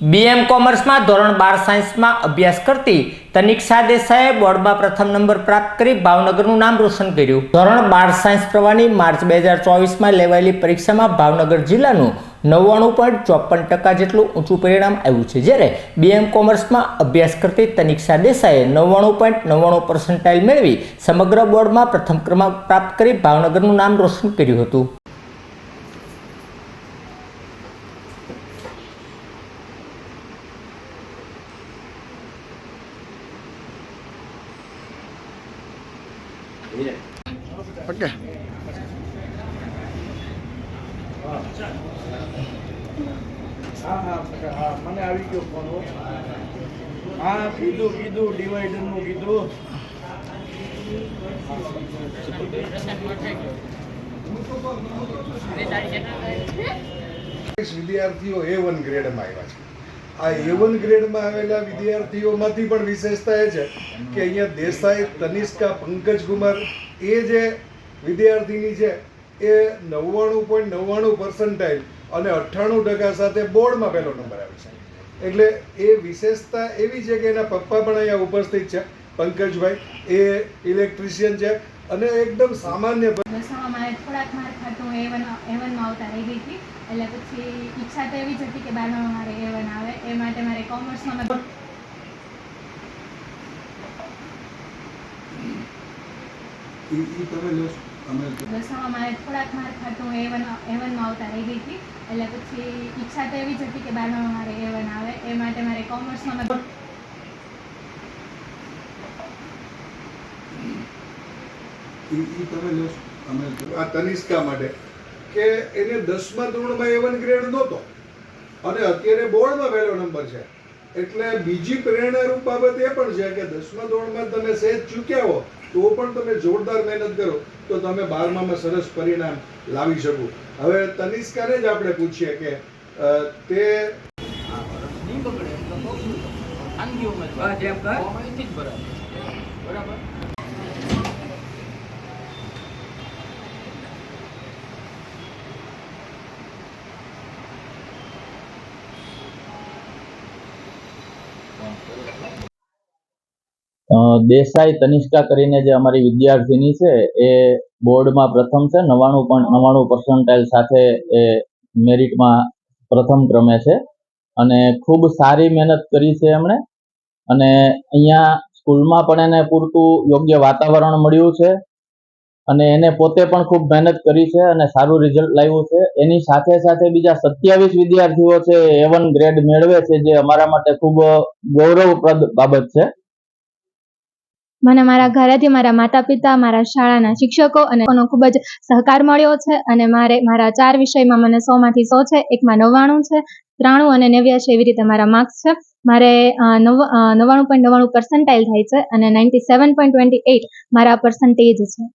BM કોમર્સમાં ધોરણ બાર સાયન્સમાં અભ્યાસ કરતી તનિક્ષા દેસાઈએ બોર્ડમાં પ્રથમ નંબર પ્રાપ્ત કરી ભાવનગરનું નામ રોશન કર્યું. ધોરણ બાર સાયન્સ પ્રવાહની માર્ચ બે હજાર ચોવીસમાં લેવાયેલી પરીક્ષામાં ભાવનગર જિલ્લાનું નવ્વાણું પોઈન્ટ ચોપન ટકા જેટલું ઊંચું પરિણામ આવ્યું છે. જ્યારે બીએમ કોમર્સમાં અભ્યાસ કરતી તનિક્ષા દેસાઈએ નવ્વાણું પોઈન્ટ નવ્વાણું પર્સન્ટાઇલ મેળવી સમગ્ર બોર્ડમાં પ્રથમ ક્રમાંક પ્રાપ્ત કરી ભાવનગરનું નામ રોશન કર્યું હતું. ઓકે હા હા હા મને આવી ગયો ફોન હા. કીધું કીધું ડિવાઈડરનું કીધું. વિદ્યાર્થીઓ એ વન ગ્રેડમાં આવ્યા છે. આ એ વન ગ્રેડમાં આવેલા વિદ્યાર્થીઓમાંથી પણ વિશેષતા એ છે કે અહીંયા દેસાઈ, તનિષ્કા, પંકજ કુમાર એ જે વિદ્યાર્થીની છે, એ નવ્વાણું પોઈન્ટ નવ્વાણું પર્સન્ટાઇલ અને અઠ્ઠાણું ટકા સાથે બોર્ડમાં પહેલો નંબર આવે છે. એટલે એ વિશેષતા એવી છે કે એના પપ્પા પણ અહીંયા ઉપસ્થિત છે. પંકજભાઈ એ ઇલેક્ટ્રિશિયન છે. અને એકદમ સામાન્ય દસમામાં મારે થોડાક માર્ક હતું એ વન આવતા રહી ગઈ હતી. એટલે પછી ઈચ્છા તો એવી જ હતી કે બારમામાં મારે એ વન આવે. એ માટે મારે કોમર્સમાં માં દસમામાં મારે થોડાક માર્ક હતું એ વન આવતા રહી ગઈ હતી. એટલે પછી ઈચ્છા તો એવી જ હતી કે બારમામાં મારે એ આવે. એ માટે મારે કોમર્સમાં આ તનિષ્કા માટે. કે એને દસમા ધોરણમાં એવન ગ્રેડ નહોતો. અને અત્યારે બોર્ડમાં પહેલો નંબર છે. એટલે બીજી પ્રેરણારૂપ બાબત એ પણ છે કે દસમા ધોરણમાં તમે સહેજ ચૂક્યા હો તો પણ તમે જોરદાર મહેનત કરો તો તમે બારમામાં સરસ પરિણામ લાવી શકો. હવે તનિષ્કાને જ આપણે પૂછીએ કે તે જેમ કર. દેસાઈ તનિષ્કા કરીને જે અમારી વિદ્યાર્થીની છે, એ બોર્ડમાં પ્રથમ છે, નવાણું પણ, નવાણું પર્સન્ટાઇલ સાથે એ મેરિટમાં પ્રથમ ક્રમે છે. અને ખૂબ સારી મહેનત કરી છે એમણે. અને અહીંયા સ્કૂલમાં પણ એને પૂરતું યોગ્ય વાતાવરણ મળ્યું છે. અને એને પોતે પણ ખૂબ મહેનત કરી છે અને સારું રિઝલ્ટ લાવ્યું છે. એની સાથે સાથે બીજા સત્યાવીસ વિદ્યાર્થીઓ છે એ વન ગ્રેડ મેળવે છે, જે અમારા માટે ખૂબ ગૌરવપ્રદ બાબત છે. મને મારા ઘરેથી મારા માતા પિતા મારા શાળાના શિક્ષકો અને એનો ખૂબ જ સહકાર મળ્યો છે અને મારે મારા ચાર વિષયમાં મને સો માંથી સો છે, એકમાં નવ્વાણું છે, ત્રાણું અને નેવ્યાસી એવી રીતે મારા માર્ક્સ છે. મારે નવ નવ્વાણું પોઈન્ટ નવ્વાણું પર્સન્ટાઇલ થાય છે અને ninety seven point twenty eight મારા પર્સન્ટેજ છે.